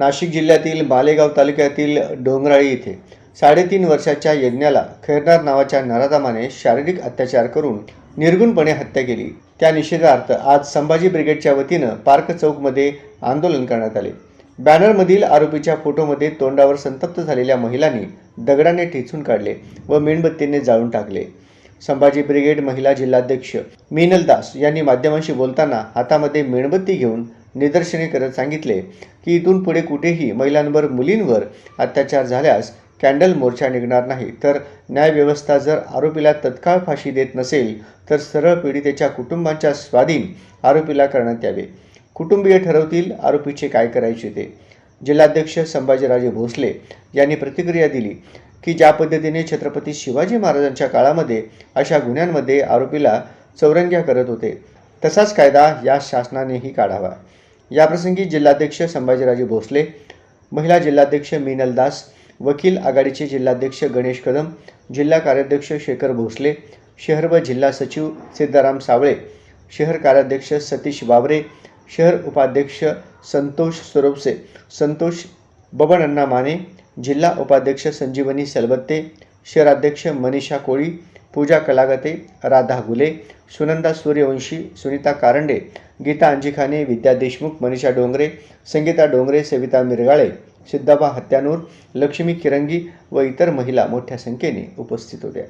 नाशिक जिल्ह्यातील मालेगाव तालुक्यातील डोंगराळी येथे साडेतीन वर्षाच्या यज्ञाला खैरनार नावाच्या नराधामाने शारीरिक अत्याचार करून निर्गुणपणे हत्या केली. त्या निषेधार्थ आज संभाजी ब्रिगेडच्या वतीनं पार्क चौकमध्ये आंदोलन करण्यात आले. बॅनरमधील आरोपीच्या फोटोमध्ये तोंडावर संतप्त झालेल्या महिलांनी दगडाने ठेचून काढले व मेणबत्तीने जाळून टाकले. संभाजी ब्रिगेड महिला जिल्हाध्यक्ष मीनल दास यांनी माध्यमांशी बोलताना हातामध्ये मेणबत्ती घेऊन निदर्शने करत सांगितले की इथून पुढे कुठेही महिलांवर मुलींवर अत्याचार झाल्यास कॅन्डल मोर्चा निघणार नाही. तर न्यायव्यवस्था जर आरोपीला तत्काळ फाशी देत नसेल तर सरळ पीडितेच्या कुटुंबांच्या स्वाधीन आरोपीला करण्यात यावे. कुटुंबीय ठरवतील आरोपीचे काय करायचे ते. जिल्हाध्यक्ष संभाजीराजे भोसले यांनी प्रतिक्रिया दिली की ज्या पद्धतीने छत्रपती शिवाजी महाराजांच्या काळामध्ये अशा गुन्ह्यांमध्ये आरोपीला चौरंग्या करत होते तसाच कायदा या शासनानेही काढावा. याप्रसंगी जिल्हाध्यक्ष संभाजीराजे भोसले महिला जिल्हाध्यक्ष मीनल दास वकील आघाडीचे जिल्हाध्यक्ष गणेश कदम जिल्हा कार्याध्यक्ष शेखर भोसले शहर व जिल्हा सचिव सिद्धाराम सावळे शहर कार्याध्यक्ष सतीश बाबरे शहर उपाध्यक्ष संतोष स्वरूपसे संतोष बबनअण्णा माने जिल्हा उपाध्यक्ष संजीवनी सलबत्ते शहराध्यक्ष मनीषा कोळी पूजा कलागते राधा गुले सुनंदा सूर्यवंशी सुनीता कारंडे गीता अंजिखाने विद्या देशमुख मनीषा डोंगरे संगीता डोंगरे सविता मिरगाळे सिद्धाबा हत्यानूर लक्ष्मी किरंगी व इतर महिला मोठ्या संख्येने उपस्थित होत्या.